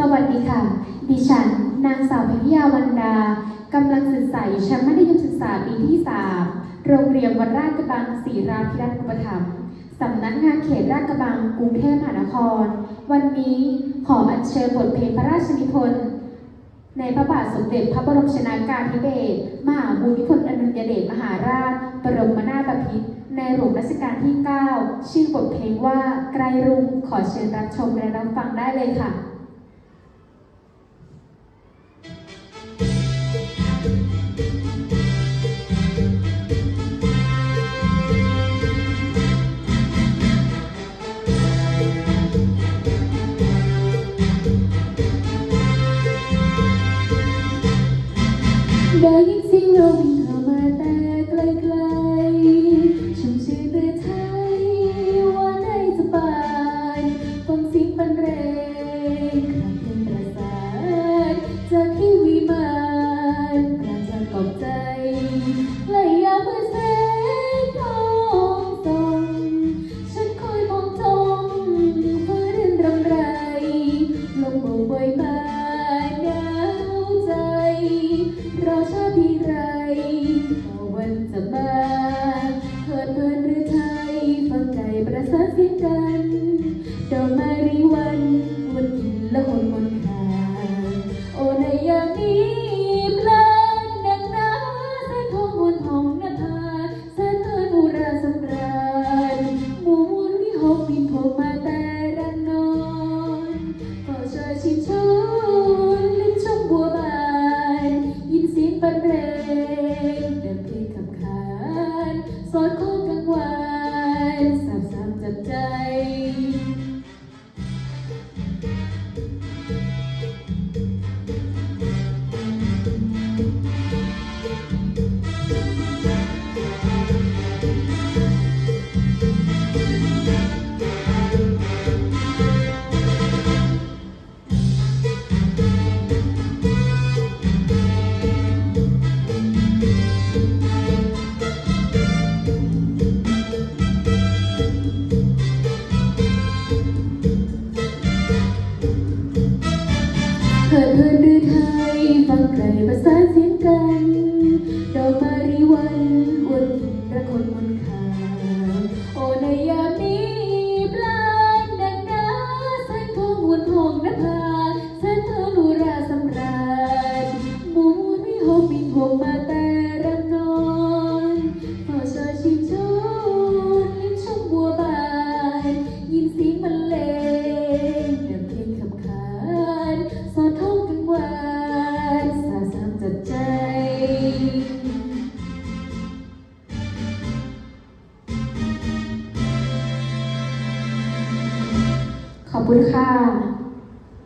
สวัสดีค่ะ ดิฉัน นางสาวพิยาวันดากำลังศึกษาอยู่ชั้นมัธยมศึกษาปีที่ 3 โรงเรียนวัดราชกระบังศรีราธิรัตน์อุปถัมภ์สำนักงานเขตราชกระบังกรุงเทพมหานคร วันนี้ขออัญเชิญบทเพลงพระราชนิพนธ์ในพระบาทสมเด็จพระบรมชนากาธิเบศรมหาภูมิพลอดุลยเดชมหาราช บรมนาถบพิตรในหลวงรัชกาลที่ 9 ชื่อบทเพลงว่าไกลรุ่งขอเชิญรับชมและรับฟังได้เลยค่ะ ได้ยินเสียงเราวิ่งเข้ามาแต่ไกลๆชุ่มชื่นเรือไทยว่าในสบายฟังเสียงบรรเลงคราเพลงประสานจากที่วิมานกรางจากกอบใจไล่ ด หรือไทยฟังใครประสานเสียงกันดอกมาริวันอวนหินระคนมนขาวโอในยามนี้ปลายดังน้ำแสงทองวนทองนภา คุณค่ะ